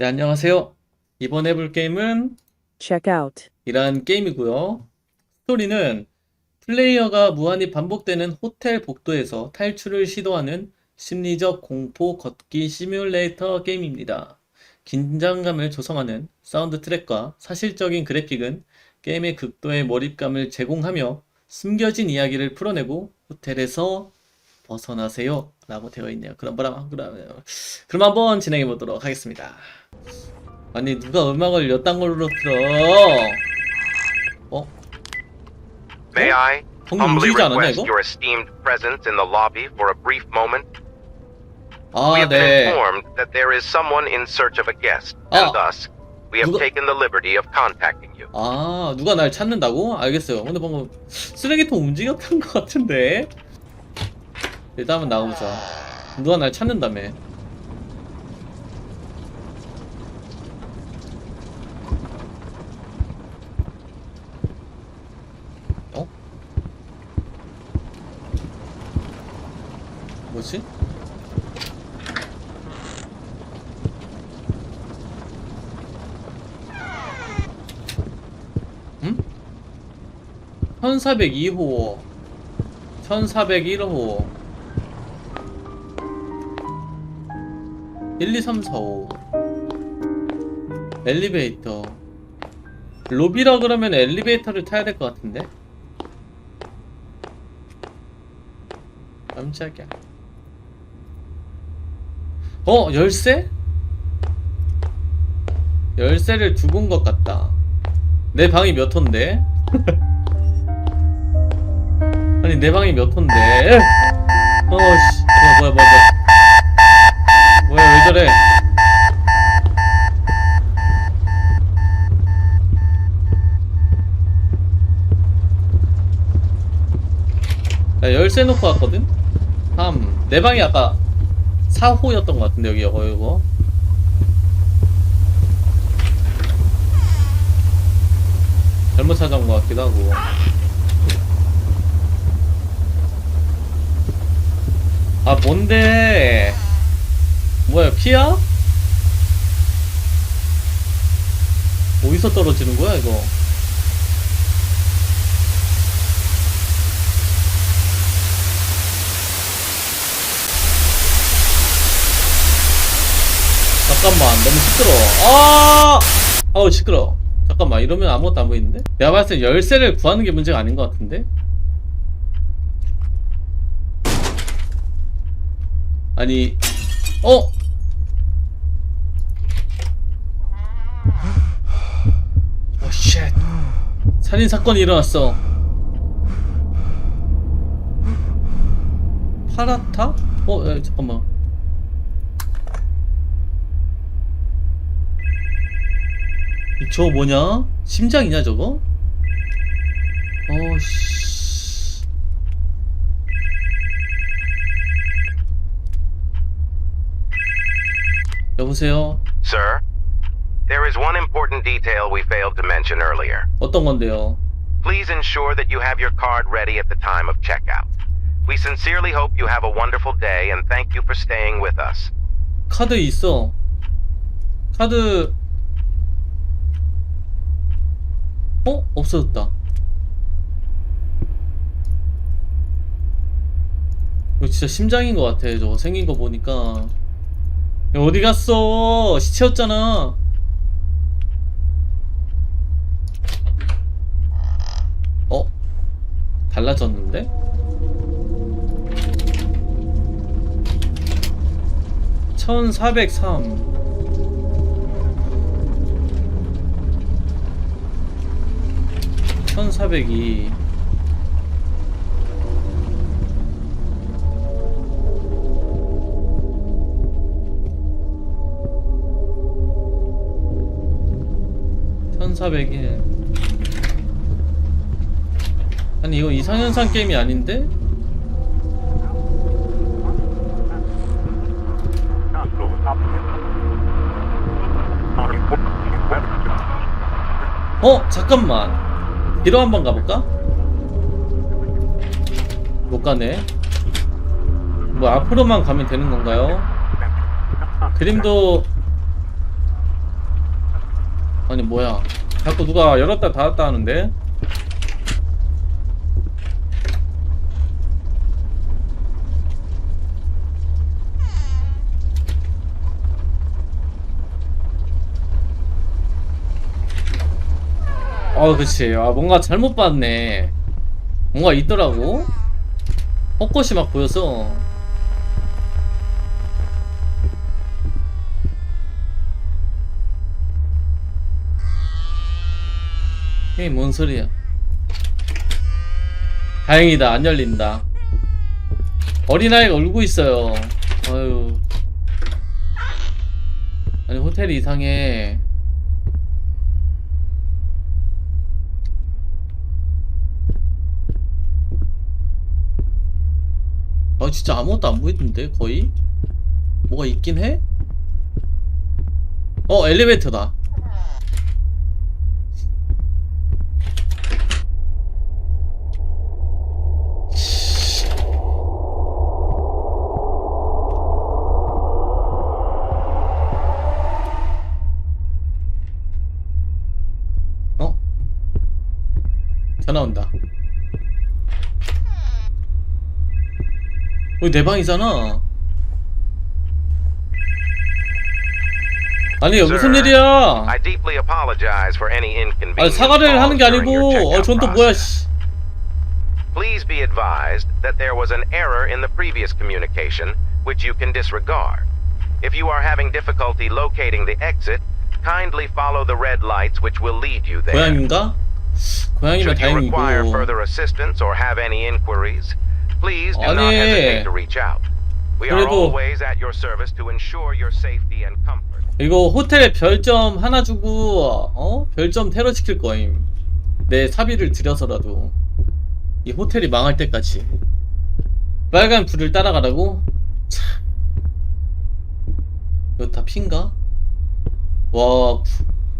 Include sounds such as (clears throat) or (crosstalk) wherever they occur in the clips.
네, 안녕하세요. 이번 해볼 게임은 Check out. 이란 게임이고요. 스토리는 플레이어가 무한히 반복되는 호텔 복도에서 탈출을 시도하는 심리적 공포 걷기 시뮬레이터 게임입니다. 긴장감을 조성하는 사운드 트랙과 사실적인 그래픽은 게임의 극도의 몰입감을 제공하며 숨겨진 이야기를 풀어내고 호텔에서 벗어나세요. 라고 되어 있네요. 그럼 뭐라 그러면 그럼 한번 진행해 보도록 하겠습니다. 아니 누가 음악을 여딴 걸로 틀어? 어? May I humbly request your esteemed presence in the lobby for a brief moment? We 아 have been 네. informed that there is someone in search of a guest, Ah. and thus we have 누가- taken the liberty of contacting you. 아 누가 날 찾는다고? 알겠어요. 근데 방금 쓰레기통 움직였던 것 같은데. 일단 한번 나가보자. 누가 날 찾는다며. 어? 뭐지? 응? 1402호 1401호 1, 2, 3, 4, 5 엘리베이터 로비라 그러면 엘리베이터를 타야 될 것 같은데 깜짝이야 어? 열쇠? 열쇠를 두고 온 것 같다 내 방이 몇 호인데? (laughs) 아니 내 방이 몇 호인데? 어씨 뭐야 뭐야 뭐야 뭐야 왜 저래? 나 열쇠 놓고 왔거든? 3. 내 방이 아까 4호였던 것 같은데 여기 이거 이거 잘못 찾아온 것 같기도 하고 아 뭔데 뭐야 피야? 어디서 떨어지는 거야 이거 잠깐만 너무 시끄러워 아 아우 시끄러워 잠깐만 이러면 아무것도 안 보이는데? 내가 봤을 때 열쇠를 구하는 게 문제가 아닌 것 같은데? 아니 어? 오쉣 살인 사건이 일어났어 파라타? 어? 야, 잠깐만 이 저거 뭐냐? 심장이냐 저거? 어씨 여보세요? Sir, there is one important detail we failed to mention earlier. 어떤 건데요? Please ensure that you have your card ready at the time of checkout. We sincerely hope you have a wonderful day and thank you for staying with us. 카드 있어 카드 어? 없어졌다 이거 진짜 심장인 것 같아 저거 생긴 거 보니까 야, 어디 갔어 시체였잖아 어? 달라졌는데? 천사백삼. 천사백이. 천사백일 아니 이거 이상현상 게임이 아닌데? 어? 잠깐만 뒤로 한번 가볼까? 못 가네 뭐 앞으로만 가면 되는 건가요? 그림도 아니 뭐야 자꾸 누가 열었다 닫았다 하는데 어 그치. 아 뭔가 잘못 봤네. 뭔가 있더라고. 헛것이 막 보여서 이게 뭔 소리야? 다행이다. 안 열린다. 어린아이가 울고 있어요. 아유. 아니 호텔이 이상해 아 진짜 아무것도 안 보이던데 거의 뭐가 있긴 해? 어 엘리베이터다 어? 전화 온다 여기 내 방이잖아. 아니 여기 무슨 Sir, 일이야? I deeply apologize for any 아니 inconvenience 사과를 하는 게 caused during your 아니고 어 checkout 전 또 뭐야 process. 씨. Please be advised that there was an error in the previous communication, which you can disregard. If you are having difficulty locating the exit, kindly follow the red lights which will lead you there. 고양인가? 고양이면 Should you require 다행이고. further assistance or have any inquiries, please do not 아니. hesitate to reach out. We are 그래도- always at your service to ensure your safety and comfort. 이거 호텔에 별점 하나 주고 어 별점 테러 시킬 거임. 내 사비를 들여서라도 이 호텔이 망할 때까지. 빨간 불을 따라가라고? 참. 이거 다 핀가? 와 구-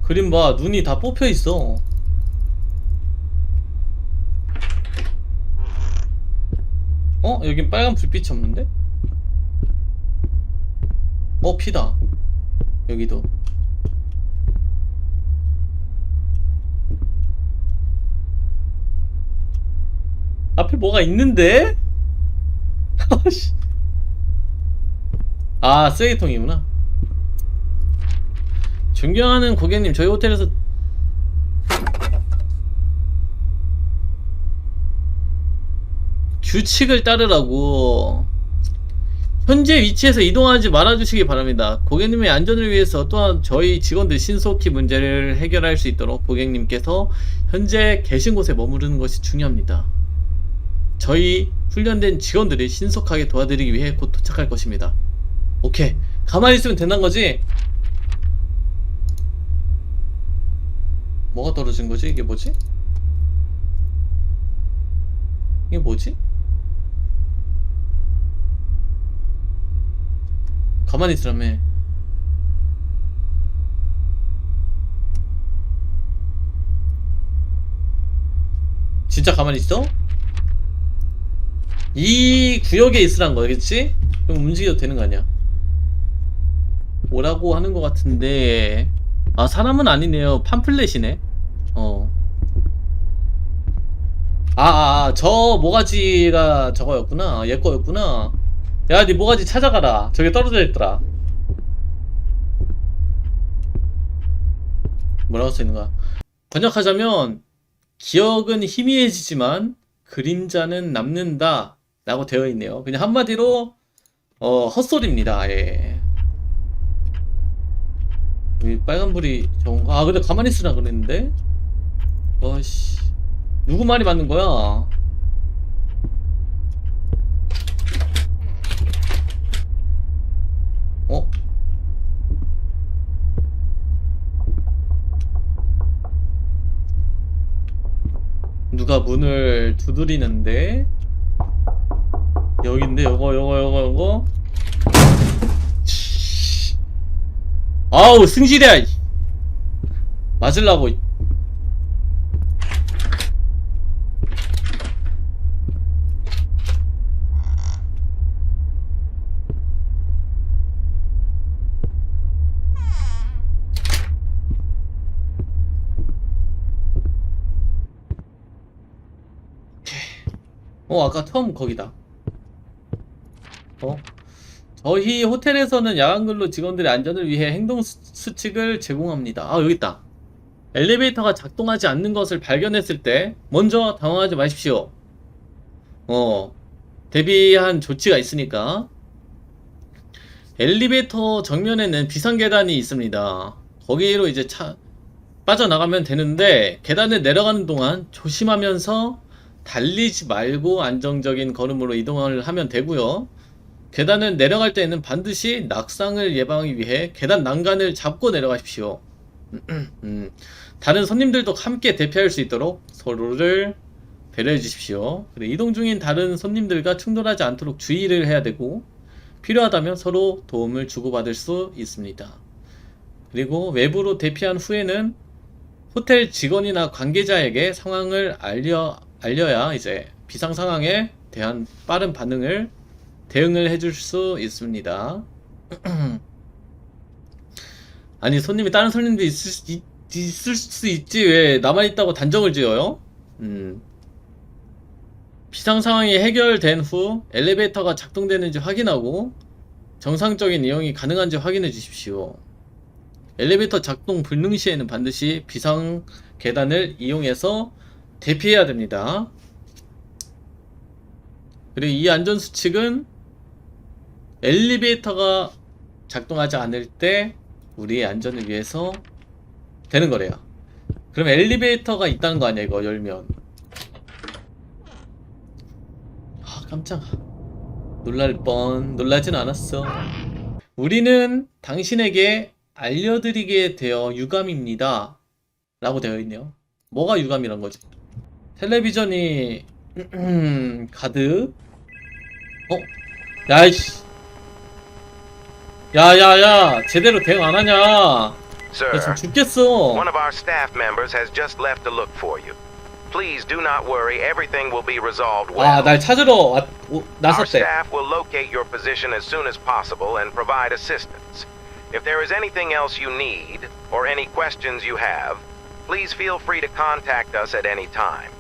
그림 봐 눈이 다 뽑혀 있어. 어 여긴 빨간 불빛이 없는데? 어 피다. 여기도. 앞에 뭐가 있는데? (laughs) 아, 쓰레기통이구나. 존경하는 고객님, 저희 호텔에서 규칙을 따르라고 현재 위치에서 이동하지 말아주시기 바랍니다. 고객님의 안전을 위해서 또한 저희 직원들 신속히 문제를 해결할 수 있도록 고객님께서 현재 계신 곳에 머무르는 것이 중요합니다. 저희 훈련된 직원들이 신속하게 도와드리기 위해 곧 도착할 것입니다. 오케이. 가만히 있으면 된다는 거지? 뭐가 떨어진 거지? 이게 뭐지? 이게 뭐지? 가만히 있으라며. 진짜 가만히 있어? 이 구역에 있으란 거겠지? 그럼 움직여도 되는 거 아니야? 뭐라고 하는 것 같은데 아 사람은 아니네요 팜플렛이네 어 아, 아, 아, 저 모가지가 저거였구나. 얘 거였구나. 야, 니 모가지 찾아가라. 저기 떨어져 있더라. 뭐라고 써 있는 거야? 번역하자면, 기억은 희미해지지만, 그림자는 남는다. 라고 되어 있네요. 그냥 한마디로, 어, 헛소리입니다. 예. 빨간불이 저건가? 아, 근데 가만히 있으라 그랬는데? 어씨. 누구 말이 맞는 거야? 어? 누가 문을 두드리는데? 여긴데, 요거, 요거, 요거, 요거? 치. 아우, 승질이야! 이. 맞으려고. 어, 아까 처음 거기다. 어? 저희 호텔에서는 야간 근로 직원들의 안전을 위해 행동 수- 수칙을 제공합니다. 아, 여기 있다. 엘리베이터가 작동하지 않는 것을 발견했을 때 먼저 당황하지 마십시오. 어, 대비한 조치가 있으니까. 엘리베이터 정면에는 비상계단이 있습니다. 거기로 이제 차, 빠져나가면 되는데, 계단을 내려가는 동안 조심하면서 달리지 말고 안정적인 걸음으로 이동을 하면 되고요. 계단을 내려갈 때에는 반드시 낙상을 예방하기 위해 계단 난간을 잡고 내려가십시오. (clears throat) 음, 다른 손님들도 함께 대피할 수 있도록 서로를 배려해 주십시오. 이동 중인 다른 손님들과 충돌하지 않도록 주의를 해야 되고 필요하다면 서로 도움을 주고받을 수 있습니다. 그리고 외부로 대피한 후에는 호텔 직원이나 관계자에게 상황을 알려 알려야 이제 비상 상황에 대한 빠른 반응을 대응을 해줄 수 있습니다. (clears throat) 아니 손님이 다른 손님도 있을, 수- 있, 있을 수 있지 왜 나만 있다고 단정을 지어요? 음. 비상 상황이 해결된 후 엘리베이터가 작동되는지 확인하고 정상적인 이용이 가능한지 확인해 주십시오. 엘리베이터 작동 불능 시에는 반드시 비상 계단을 이용해서 대피해야 됩니다. 그리고 이 안전 수칙은 엘리베이터가 작동하지 않을 때 우리의 안전을 위해서 되는 거래요. 그럼 엘리베이터가 있다는 거 아니야, 이거 열면. 아, 깜짝아. 놀랄 뻔. 놀라진 않았어. 우리는 당신에게 알려드리게 되어 유감입니다. 라고 되어 있네요. 뭐가 유감이란 거지? 텔레비전이 (clears throat) 가득. 어? 야이씨. 야야야, 제대로 대응 안 하냐? 나 Sir, 지금 죽겠어. one of our staff members has just left to look for you. Please do not worry, everything will be resolved well. 아, 날 찾으러 왔, 오, Our 나섰대. staff will locate your position as soon as possible and provide assistance. If there is anything else you need, or any questions you have, please feel free to contact us at any time.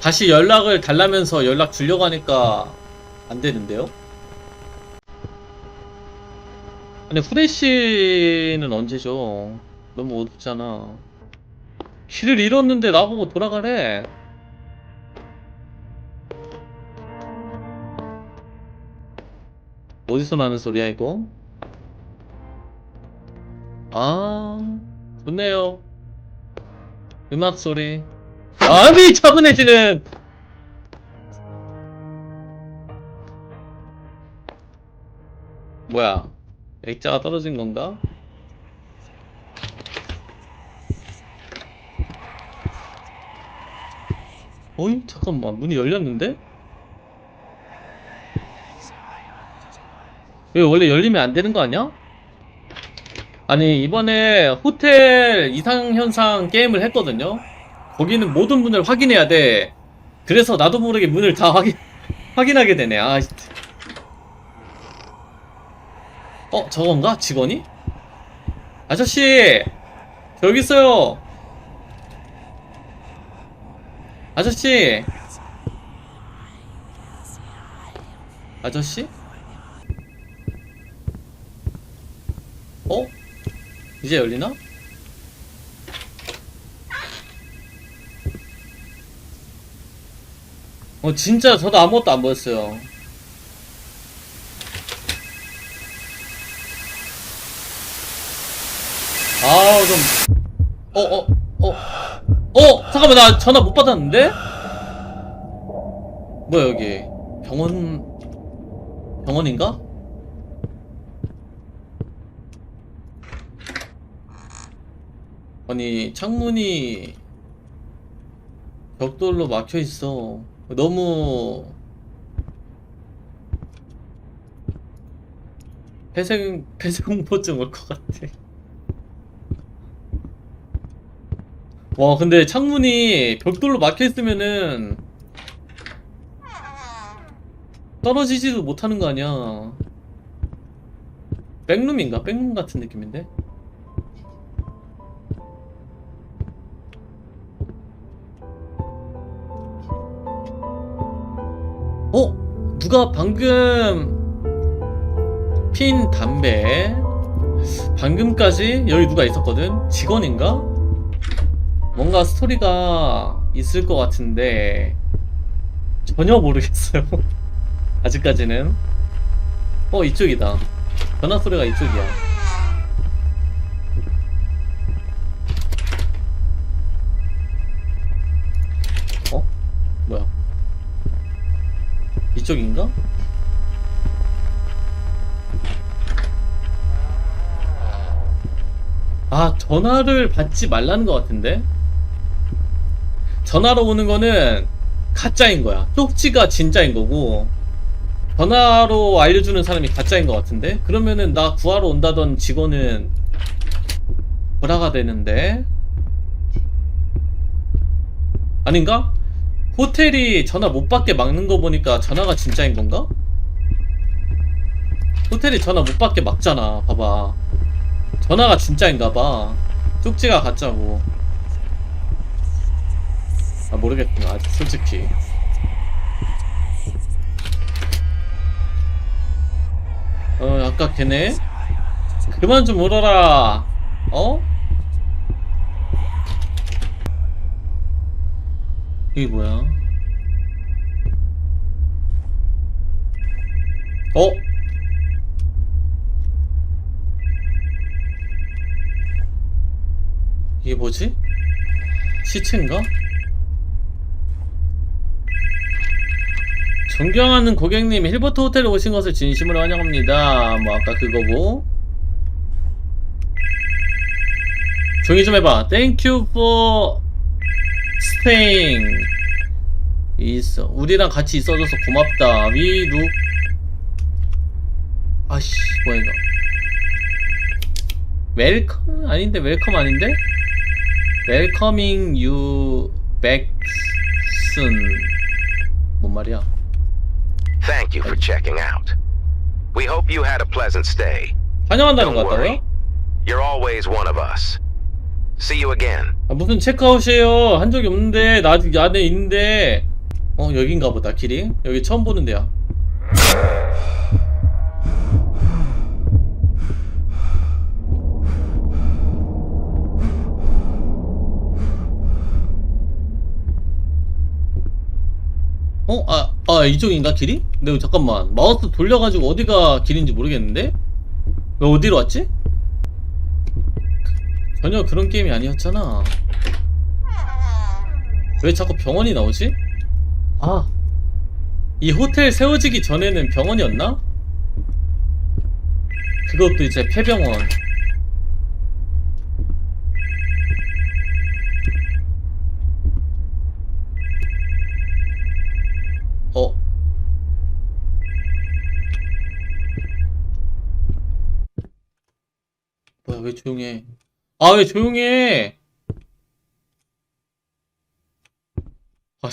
다시 연락을 달라면서 연락 주려고 하니까 안 되는데요? 아니, 후레쉬는 언제죠? 너무 어둡잖아. 길을 잃었는데 나보고 돌아가래. 어디서 나는 소리야, 이거? 아, 좋네요. 음악 소리. 아니, 차분해지는! 뭐야? 액자가 떨어진 건가? 어이? 잠깐만, 문이 열렸는데? 왜 원래 열리면 안 되는 거 아니야? 아니, 이번에 호텔 이상현상 게임을 했거든요? 거기는 모든 문을 확인해야 돼. 그래서 나도 모르게 문을 다 확인, (laughs) 확인하게 되네. 아. 어, 저건가? 직원이? 아저씨! 저 여기 있어요! 아저씨! 아저씨? 어? 이제 열리나? 어, 진짜 저도 아무것도 안 보였어요. 아, 좀. 어, 어, 어. 어! 잠깐만, 나 전화 못 받았는데? 뭐야, 여기. 병원, 병원인가? 아니, 창문이 벽돌로 막혀 있어. 너무 폐쇄 폐쇄 공포증 올 것 같아. 와, 근데 창문이 벽돌로 막혀 있으면은 떨어지지도 못하는 거 아니야. 백룸인가? 백룸 같은 느낌인데? 누가 방금 핀 담배 방금까지 여기 누가 있었거든? 직원인가? 뭔가 스토리가 있을 것 같은데 전혀 모르겠어요. (laughs) 아직까지는. 어 이쪽이다. 전화 소리가 이쪽이야. 아, 전화를 받지 말라는 것 같은데? 전화로 오는 거는 가짜인 거야. 쪽지가 진짜인 거고, 전화로 알려주는 사람이 가짜인 것 같은데? 그러면은 나 구하러 온다던 직원은 불화가 되는데? 아닌가? 호텔이 전화 못 받게 막는 거 보니까 전화가 진짜인 건가? 호텔이 전화 못 받게 막잖아. 봐봐. 전화가 진짜인가 봐. 쪽지가 가짜고. 아, 모르겠구나. 아직 솔직히. 어, 아까 걔네? 그만 좀 울어라. 어? 이게 뭐야? 어? 이게 뭐지? 시체인가? 존경하는 고객님, 힐버트 호텔에 오신 것을 진심으로 환영합니다. 뭐 아까 그거고. 종이 좀 해봐. You for staying. 있어. 우리랑 같이 있어줘서 고맙다. We. 아씨, 뭐야 이거. 웰컴 아닌데 웰컴 아닌데? Welcoming you back soon. 뭔 말이야? Thank you for checking out. We hope you had a pleasant stay. 환영한다는 거 Don't worry. 같다고요? You're always one of us. See you again. 아, 무슨 체크아웃이에요? 한 적이 없는데 나 아직 안에 있는데 어 여긴가 보다 길이 여기 처음 보는 데야 어? 아, 아 이쪽인가 길이? 근데 잠깐만 마우스 돌려가지고 어디가 길인지 모르겠는데? 왜 어디로 왔지? 전혀 그런 게임이 아니었잖아. 왜 자꾸 병원이 나오지? 아, 이 호텔 세워지기 전에는 병원이었나? 그것도 이제 폐병원. 어? 뭐야, 왜 조용해? 아, 왜 조용해? 아,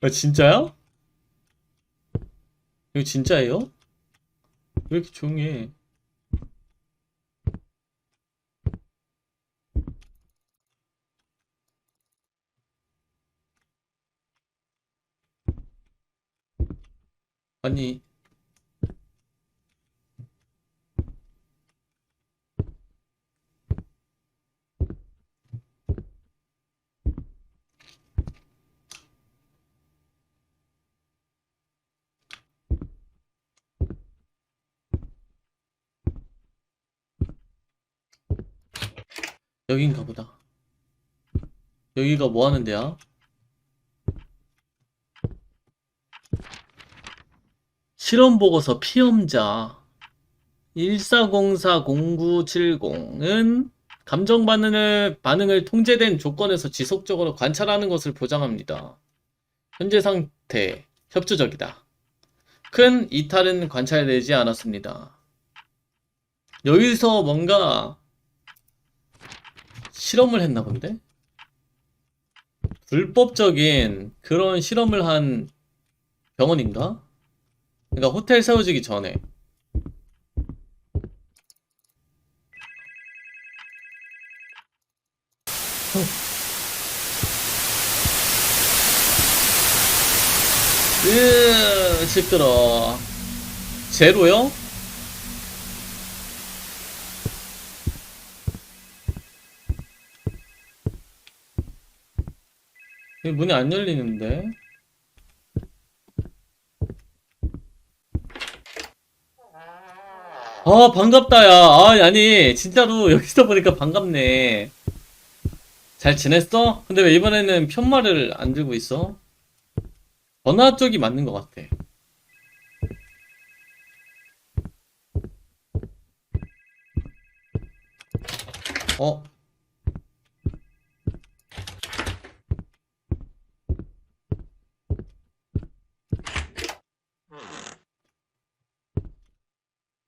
아, 진짜야? 이거 진짜예요? 왜 이렇게 조용해? 아니, 여긴가 보다. 여기가 뭐 하는 데야? 실험 보고서 피험자 14040970은 감정 반응을 반응을 통제된 조건에서 지속적으로 관찰하는 것을 보장합니다. 현재 상태 협조적이다. 큰 이탈은 관찰되지 않았습니다. 여기서 뭔가 실험을 했나 본데? 불법적인 그런 실험을 한 병원인가? 그러니까 호텔 세워지기 전에. 으, 시끄러. 제로요? 문이 안 열리는데. 아, 반갑다, 야. 아, 아니, 진짜로 여기서 보니까 반갑네. 잘 지냈어? 근데 왜 이번에는 편말을 안 들고 있어? 전화 쪽이 맞는 것 같아. 어?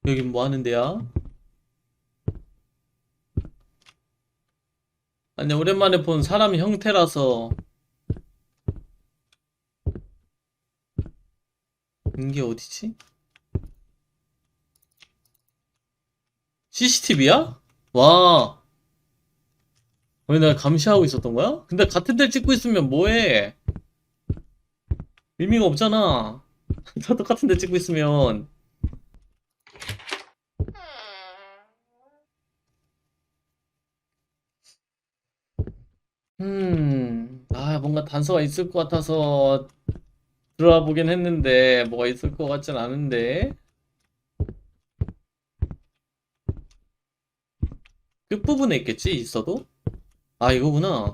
여긴 뭐 하는 데야? 아니, 오랜만에 본 사람 형태라서. 이게 어디지? CCTV야? 와. 왜 내가 감시하고 있었던 거야? 근데 같은 데 찍고 있으면 뭐해? 의미가 없잖아. (laughs) 다 똑같은 데 찍고 있으면. 음, 아, 뭔가 단서가 있을 것 같아서 들어와 보긴 했는데, 뭐가 있을 것 같진 않은데. 끝부분에 있겠지, 있어도? 아, 이거구나.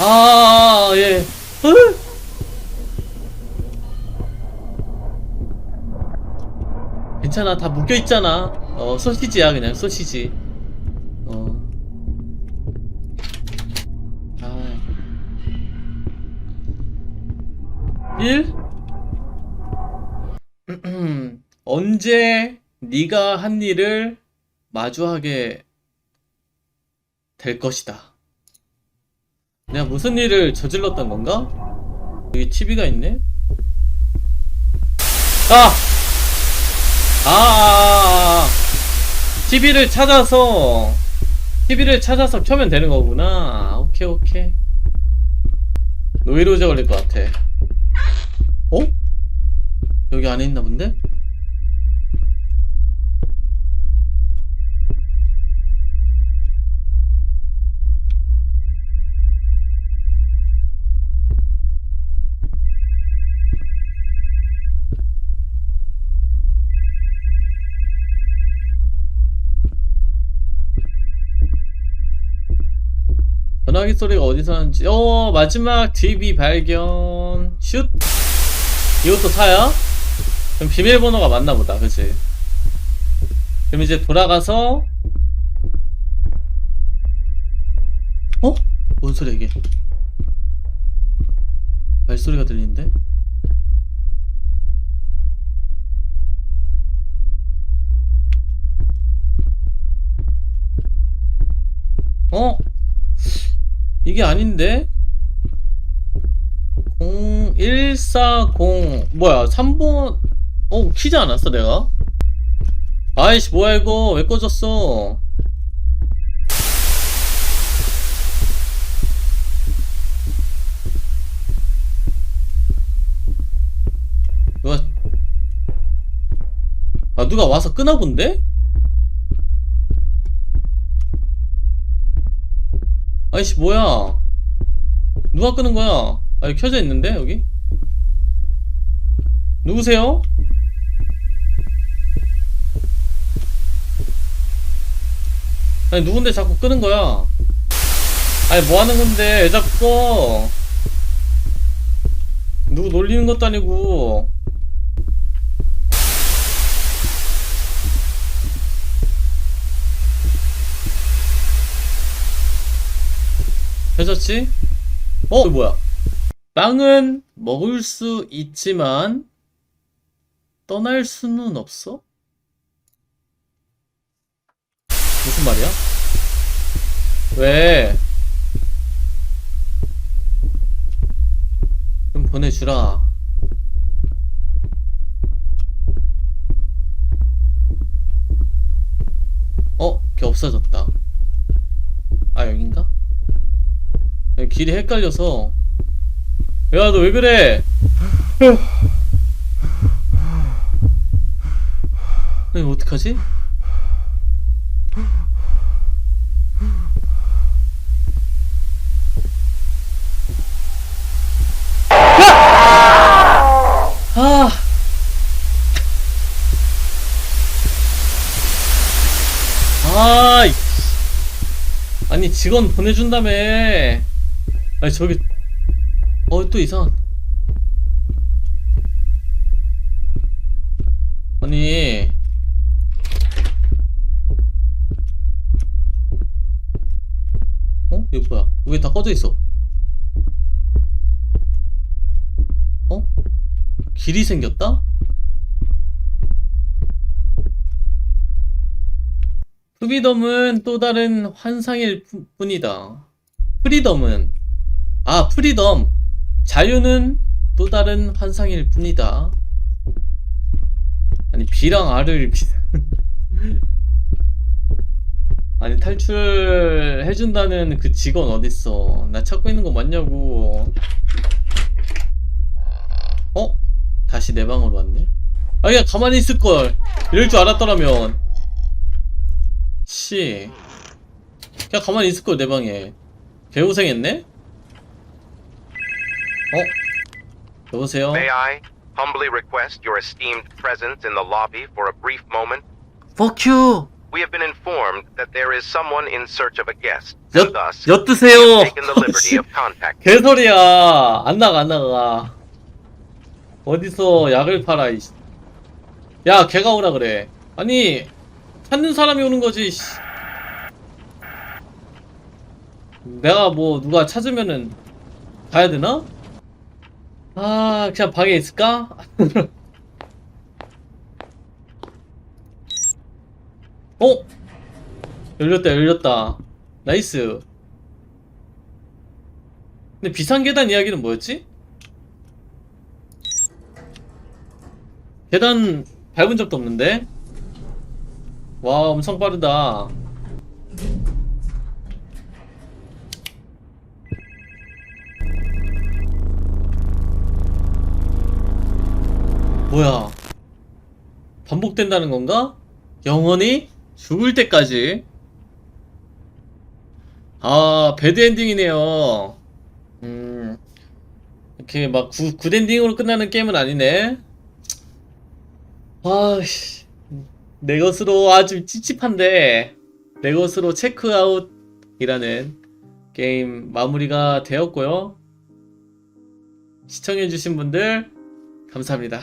아, 예. 으! 괜찮아, 다 묶여있잖아. 어, 소시지야, 그냥, 소시지. 1? (clears throat) 언제 네가 한 일을 마주하게 될 것이다. 내가 무슨 일을 저질렀던 건가? 여기 TV가 있네? 아! 아, 아, 아, 아. TV를 찾아서, TV를 찾아서 켜면 되는 거구나. 오케이, 오케이. 노이로제 걸릴 것 같아. 어? 여기 안에 있나 본데? 전화기 소리가 어디서 나는지 어 마지막 DB 발견 슛 이것도 사야? 그럼 비밀번호가 맞나 보다 그치 그럼 이제 돌아가서 어? 뭔 소리야 이게 발소리가 들리는데? 어? 이게 아닌데? 0140 뭐야 3번 어 키지 않았어 내가? 아이씨 뭐야 이거 왜 꺼졌어 누가 아 누가 와서 끄나 본데? 아이씨 뭐야 누가 끄는 거야 아 켜져 있는데 여기 누구세요? 아니 누군데 자꾸 끄는 거야 아니 뭐 하는 건데 왜 자꾸 꺼 누구 놀리는 것도 아니고 해졌지? 어? 이거 뭐야? 빵은 먹을 수 있지만 떠날 수는 없어? 무슨 말이야? 왜? 좀 보내주라. 어? 걔 없어졌다. 아, 여긴가? 길이 헷갈려서 야, 너 왜 그래? 나 이거 어떡하지? 아니 직원 보내준다며 아니 저기 어 또 이상 아니 어? 이거 뭐야 왜 다 꺼져 있어 어? 길이 생겼다? 프리덤은 또 다른 환상일 푸- 뿐이다. 프리덤은 아 프리덤 자유는 또 다른 환상일 뿐이다. 아니 B랑 R을 비... (laughs) 아니 탈출해준다는 그 직원 어딨어? 나 찾고 있는 거 맞냐고? 어? 다시 내 방으로 왔네? 아 그냥 가만히 있을 걸. 이럴 줄 알았더라면. 씨. 그냥 가만히 있을 걸, 내 방에. 개고생했네? 어? 여보세요? May I humbly request your esteemed presence in the lobby for a brief moment? Fuck you! We have been informed that there is someone in search of a guest, 엿, thus we 엿드세요! have taken the liberty of contacting. 개소리야! 안 나가, 안 나가. 어디서 약을 팔아, 이씨. 야, 걔가 오라 그래. 아니, 찾는 사람이 오는 거지, 씨. 내가 뭐, 누가 찾으면은, 가야 되나? 아, 그냥 방에 있을까? (laughs) 어? 열렸다, 열렸다. 나이스. 근데 비상계단 이야기는 뭐였지? 계단 밟은 적도 없는데? 와, 엄청 빠르다. 뭐야? 반복된다는 건가? 영원히 죽을 때까지? 아, 배드 엔딩이네요. 음, 이렇게 막 구, 굿엔딩으로 끝나는 게임은 아니네. 아씨, 내 것으로 아주 찝찝한데, 내 것으로 체크아웃이라는 게임 마무리가 되었고요. 시청해주신 분들, 감사합니다.